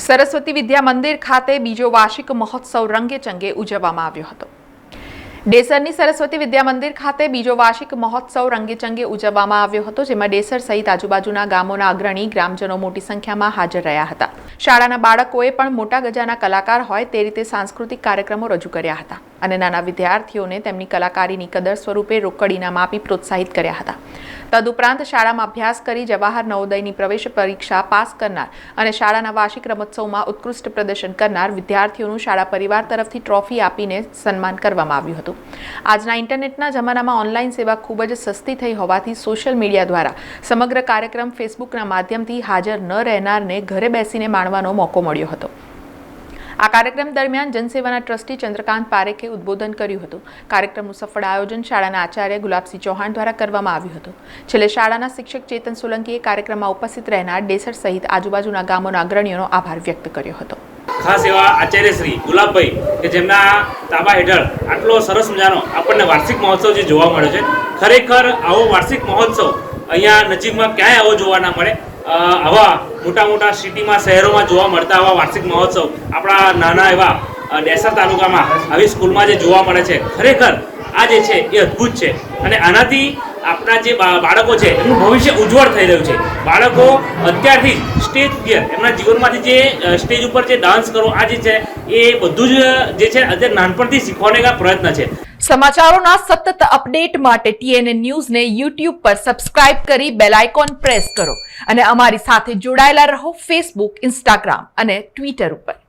સરસ્વતી વિદ્યા મંદિર ખાતે બીજો વાર્ષિક મહોત્સવ રંગે ચંગે ઉજવવામાં આવ્યો હતો. ડેસરની સરસ્વતી વિદ્યા મંદિર ખાતે બીજો વાર્ષિક મહોત્સવ રંગેચંગે ઉજવવામાં આવ્યો હતો, જેમાં ડેસર સહિત આજુબાજુના ગામોના અગ્રણી ગ્રામજનો મોટી સંખ્યામાં હાજર રહ્યા હતા. શાળાના બાળકોએ પણ મોટા ગજાના કલાકાર હોય તે રીતે સાંસ્કૃતિક કાર્યક્રમો રજૂ કર્યા હતા અને નાના વિદ્યાર્થીઓને તેમની કલાકારીની કદર સ્વરૂપે રોકડ ઇનામ આપી પ્રોત્સાહિત કર્યા હતા. તદુપરાંત શાળામાં અભ્યાસ કરી જવાહર નવોદયની પ્રવેશ પરીક્ષા પાસ કરનાર અને શાળાના વાર્ષિક રમોત્સવમાં ઉત્કૃષ્ટ પ્રદર્શન કરનાર વિદ્યાર્થીઓનું શાળા પરિવાર તરફથી ટ્રોફી આપીને સન્માન કરવામાં આવ્યું હતું. આજના ઇન્ટરનેટના જમાનામાં ઓનલાઈન સેવા ખૂબ જ સસ્તી થઈ હોવાથી સોશિયલ મીડિયા દ્વારા સમગ્ર કાર્યક્રમ ફેસબુકના માધ્યમથી હાજર ન રહેનારને ઘરે બેસીને માણવાનો મોકો મળ્યો હતો. આ કાર્યક્રમ દરમિયાન જનસેવાના ટ્રસ્ટી ચંદ્રકાંત પારેખે ઉદ્બોધન કર્યું હતું. કાર્યક્રમનું સફળ આયોજન શાળાના આચાર્ય ગુલાબસિંહ ચૌહાણ દ્વારા કરવામાં આવ્યું હતું. છેલ્લે શાળાના શિક્ષક ચેતન સોલંકીએ કાર્યક્રમમાં ઉપસ્થિત રહેનાર ડેસર સહિત આજુબાજુના ગામોના અગ્રણીઓનો આભાર વ્યક્ત કર્યો હતો. ખાસ એવા આચાર્ય શ્રી ગુલાબભાઈ કે જેમના તાબા હેઠળ આટલો સરસ મજાનો આપણને વાર્ષિક મહોત્સવ જે જોવા મળે છે. ખરેખર આવો વાર્ષિક મહોત્સવ અહીંયા નજીકમાં ક્યાંય આવો જોવા ના મળે. આવા મોટા મોટા સિટીમાં, શહેરોમાં જોવા મળતા આવા વાર્ષિક મહોત્સવ આપણા નાના એવા ડેસર તાલુકામાં આવી સ્કૂલમાં જે જોવા મળે છે. ખરેખર આ જે છે એ અદ્ભુત છે. અને આનાથી આપણા જે બાળકો છે, એમનું ભવિષ્ય ઉજ્જવળ થઈ રહ્યું છે. બાળકો અત્યારથી સ્ટેજ ફિયર એમના જીવનમાંથી જે સ્ટેજ ઉપર જે ડાન્સ કરો, આ જે છે, એ બધું જ, જે છે, અત્યારે નાનપણથી શીખવાને પ્રયત્ન છે. સમાચારોના સતત અપડેટ માટે ટીએનએ ન્યૂઝને યુટ્યુબ પર સબસ્ક્રાઇબ કરી બેલ આઇકોન પ્રેસ કરો. અને અમારી સાથે જોડાયેલા રહો ફેસબુક ઇન્સ્ટાગ્રામ અને ટ્વિટર ઉપર.